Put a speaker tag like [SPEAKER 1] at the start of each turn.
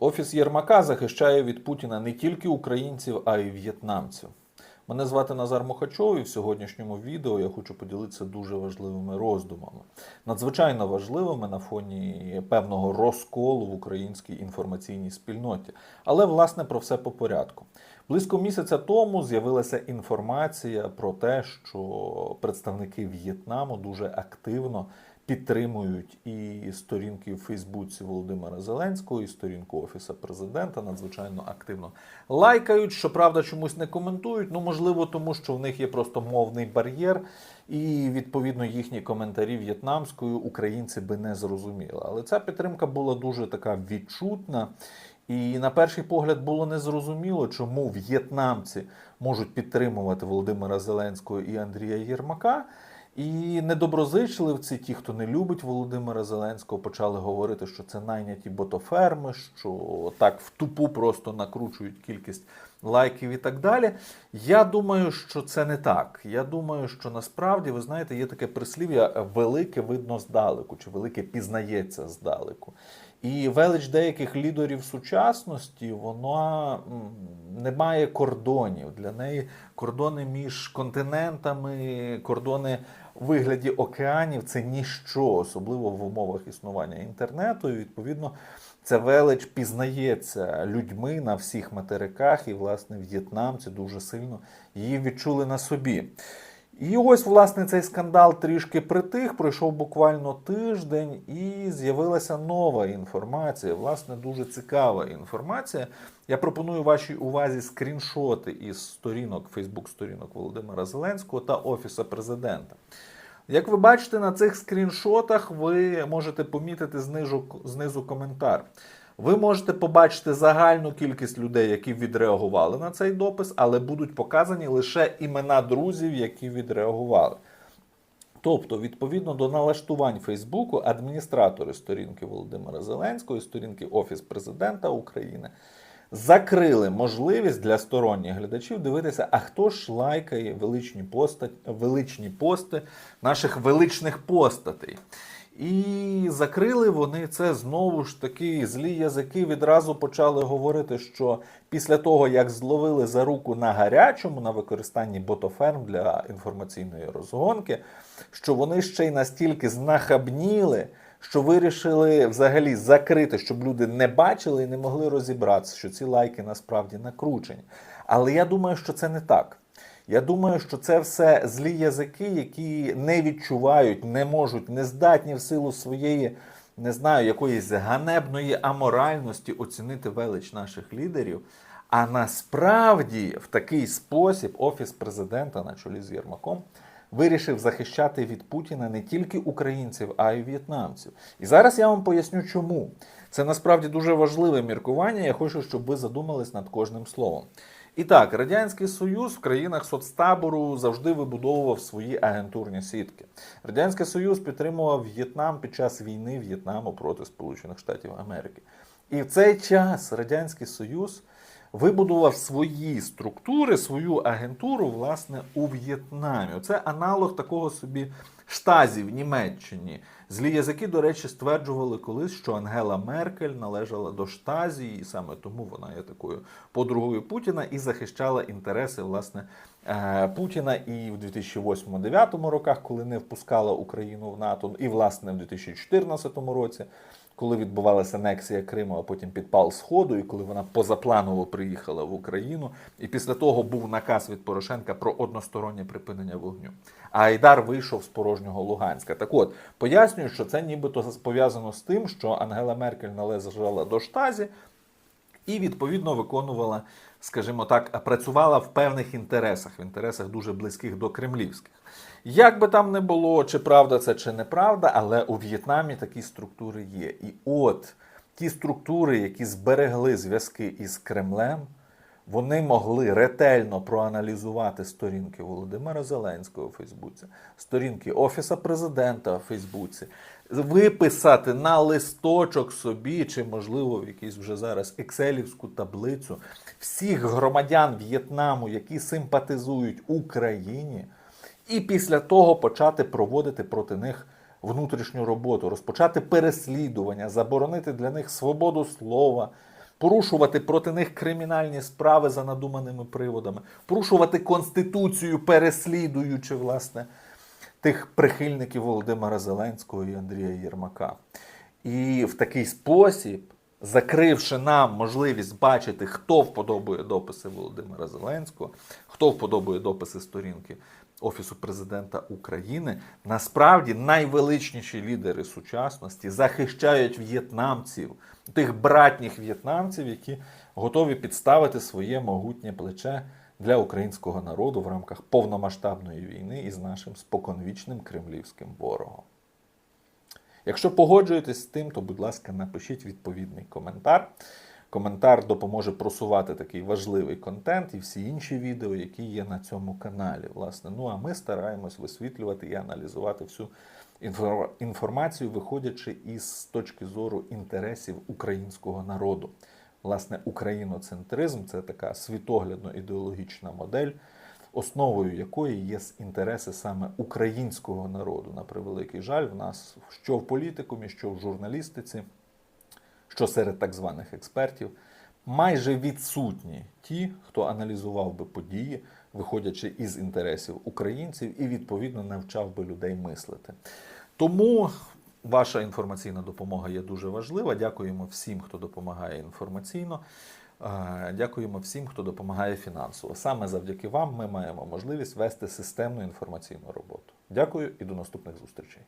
[SPEAKER 1] Офіс Єрмака захищає від Путіна не тільки українців, а й в'єтнамців. Мене звати Назар Мохачов, і в сьогоднішньому відео я хочу поділитися дуже важливими роздумами. Надзвичайно важливими на фоні певного розколу в українській інформаційній спільноті. Але власне про все по порядку. Близько місяця тому з'явилася інформація про те, що представники В'єтнаму дуже активно підтримують і сторінки в Фейсбуці Володимира Зеленського, і сторінку Офіса президента надзвичайно активно лайкають. Щоправда, чомусь не коментують. Ну, можливо, тому що в них є просто мовний бар'єр, і відповідно їхні коментарі в'єтнамською українці би не зрозуміли. Але ця підтримка була дуже така відчутна. І на перший погляд було незрозуміло, чому в'єтнамці можуть підтримувати Володимира Зеленського і Андрія Єрмака. І недоброзичливці, ті, хто не любить Володимира Зеленського, почали говорити, що це найняті ботоферми, що так в тупу просто накручують кількість лайків і так далі. Я думаю, що це не так. Я думаю, що насправді, ви знаєте, є таке прислів'я велике видно здалеку, чи велике пізнається здалеку. І велич деяких лідерів сучасності вона не має кордонів. Для неї кордони між континентами, кордони у вигляді океанів це ніщо, особливо в умовах існування інтернету. І відповідно ця велич пізнається людьми на всіх материках, і власне в'єтнамці дуже сильно її відчули на собі. І ось, власне, цей скандал трішки притих, пройшов буквально тиждень, і з'явилася нова інформація. Власне, дуже цікава інформація. Я пропоную вашій увазі скріншоти із сторінок, Фейсбук-сторінок Володимира Зеленського та Офіса президента. Як ви бачите, на цих скріншотах ви можете помітити знизу, знизу коментар. Ви можете побачити загальну кількість людей, які відреагували на цей допис, але будуть показані лише імена друзів, які відреагували. Тобто, відповідно до налаштувань Фейсбуку, адміністратори сторінки Володимира Зеленського і сторінки Офіс президента України закрили можливість для сторонніх глядачів дивитися, а хто ж лайкає величні, постать, величні пости наших величних постатей. І закрили вони це знову ж таки. Злі язики відразу почали говорити, що після того, як зловили за руку на гарячому на використанні ботоферм для інформаційної розгонки, що вони ще й настільки знахабніли, що вирішили взагалі закрити, щоб люди не бачили і не могли розібратися, що ці лайки насправді накручені. Але я думаю, що це не так. Я думаю, що це все злі язики, які не відчувають, не можуть, не здатні в силу своєї, не знаю, якоїсь ганебної аморальності оцінити велич наших лідерів. А насправді в такий спосіб офіс президента на чолі з Єрмаком вирішив захищати від Путіна не тільки українців, а й в'єтнамців. І зараз я вам поясню, чому. Це насправді дуже важливе міркування. Я хочу, щоб ви задумались над кожним словом. І так, Радянський Союз в країнах соцтабору завжди вибудовував свої агентурні сітки. Радянський Союз підтримував В'єтнам під час війни В'єтнаму проти Сполучених Штатів Америки. І в цей час Радянський Союз вибудував свої структури, свою агентуру, власне, у В'єтнамі. Це аналог такого собі штазі в Німеччині. Злі язики, до речі, стверджували колись, що Ангела Меркель належала до штазі, і саме тому вона є такою подругою Путіна і захищала інтереси власне е, Путіна і в 2008-2009 роках, коли не впускала Україну в НАТО, і власне в 2014 році. Коли відбувалася анексія Криму, а потім підпал Сходу, і коли вона позапланово приїхала в Україну, і після того був наказ від Порошенка про одностороннє припинення вогню. А Айдар вийшов з порожнього Луганська. Так от пояснюю, що це нібито пов'язано з тим, що Ангела Меркель належала до штазі і відповідно виконувала, скажімо так, працювала в певних інтересах, в інтересах дуже близьких до кремлівських. Як би там не було, чи правда це, чи неправда, але у В'єтнамі такі структури є. І от ті структури, які зберегли зв'язки із Кремлем, вони могли ретельно проаналізувати сторінки Володимира Зеленського у Фейсбуці, сторінки Офіса президента у Фейсбуці, виписати на листочок собі, чи, можливо, в якійсь вже зараз екселівську таблицю всіх громадян В'єтнаму, які симпатизують Україні, і після того почати проводити проти них внутрішню роботу, розпочати переслідування, заборонити для них свободу слова порушувати проти них кримінальні справи за надуманими приводами, порушувати конституцію, переслідуючи власне тих прихильників Володимира Зеленського і Андрія Єрмака. І в такий спосіб, закривши нам можливість бачити, хто вподобує дописи Володимира Зеленського, хто вподобує дописи сторінки Офісу президента України, насправді найвеличніші лідери сучасності захищають в'єтнамців, тих братніх в'єтнамців, які готові підставити своє могутнє плече для українського народу в рамках повномасштабної війни із нашим споконвічним кремлівським ворогом. Якщо погоджуєтесь з тим, то, будь ласка, напишіть відповідний коментар. Коментар допоможе просувати такий важливий контент і всі інші відео, які є на цьому каналі. Власне, ну а ми стараємось висвітлювати і аналізувати всю інформацію, виходячи із точки зору інтересів українського народу. Власне, україноцентризм це така світоглядно-ідеологічна модель, основою якої є інтереси саме українського народу. На превеликий жаль, в нас що в політикумі, що в журналістиці, що серед так званих експертів, майже відсутні ті, хто аналізував би події, виходячи із інтересів українців, і відповідно навчав би людей мислити. Тому ваша інформаційна допомога є дуже важлива. Дякуємо всім, хто допомагає інформаційно. Е, Дякуємо всім, хто допомагає фінансово. Саме завдяки вам ми маємо можливість вести системну інформаційну роботу. Дякую і до наступних зустрічей.